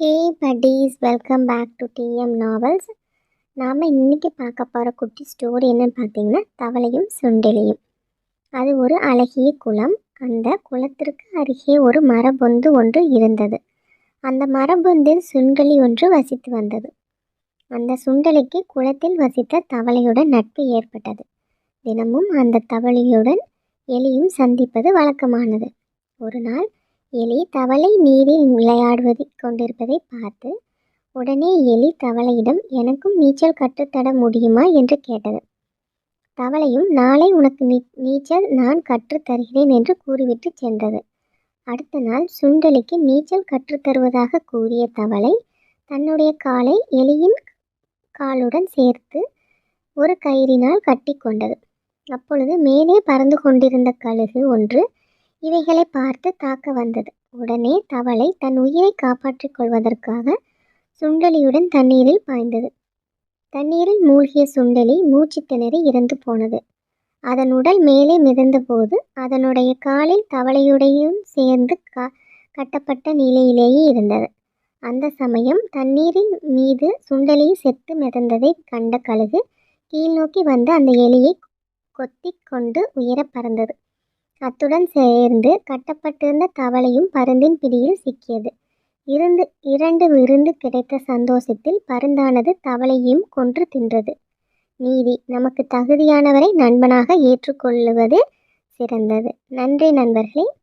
Hey buddies welcome back to TM novels நாம் இன்றைக்கி பார்க்க போகிற குட்டி ஸ்டோரி என்னன்னு பார்த்தீங்கன்னா தவளையும் சுண்டெலியும். அது ஒரு அழகிய குளம். அந்த குளத்திற்கு அருகே ஒரு மரபொந்து ஒன்று இருந்தது. அந்த மரபொந்தில் சுண்டலி ஒன்று வசித்து வந்தது. அந்த சுண்டெலிக்கு குளத்தில் வசித்த தவளையுடன் நட்பு ஏற்பட்டது. தினமும் அந்த தவளையுடன் எலியும் சந்திப்பது வழக்கமானது. ஒரு நாள் எலி தவளை நீரில் விளையாடுவதை கொண்டிருப்பதை பார்த்து உடனே எலி தவளையிடம் எனக்கும் நீச்சல் கற்றுத்தர முடியுமா? என்று கேட்டது. தவளையும் நாளை உனக்கு நீ நீச்சல் நான் கற்றுத் தருகிறேன் என்று கூறிவிட்டு சென்றது. அடுத்த நாள் சுண்டலிக்கு நீச்சல் கற்றுத்தருவதாக கூறிய தவளை தன்னுடைய காலை எலியின் காலுடன் சேர்த்து ஒரு கயிறினால் கட்டி கொண்டது. அப்பொழுது மேலே பறந்து கொண்டிருந்த கழுகு ஒன்று இவைகளை பார்த்து தாக்க வந்தது. உடனே தவளை தன் உயிரை காப்பாற்றிக் கொள்வதற்காக சுண்டலியுடன் தண்ணீரில் பாய்ந்தது. தண்ணீரில் மூழ்கிய சுண்டலி மூச்சு திணறி இறந்து போனது. அதன் உடல் மேலே மிதந்தபோது அதனுடைய காலில் தவளையுடையும் சேர்ந்து க கட்டப்பட்ட நிலையிலேயே இருந்தது. அந்த சமயம் தண்ணீரின் மீது சுண்டலி செத்து மிதந்ததை கண்ட கழுகு கீழ்நோக்கி வந்து அந்த எலியை கொத்தி கொண்டு உயர பறந்தது. அத்துடன் சேர்ந்து கட்டப்பட்டிருந்த தவளையும் பருந்தின் பிடியில் சிக்கியது. இருந்து இரண்டு விருந்து கிடைத்த சந்தோஷத்தில் பருந்தானது தவளையும் கொன்று தின்றது. நீதி நமக்கு தகுதியானவரை நண்பனாக ஏற்றுக்கொள்ளுவது சிறந்தது. நன்றி நண்பர்களே.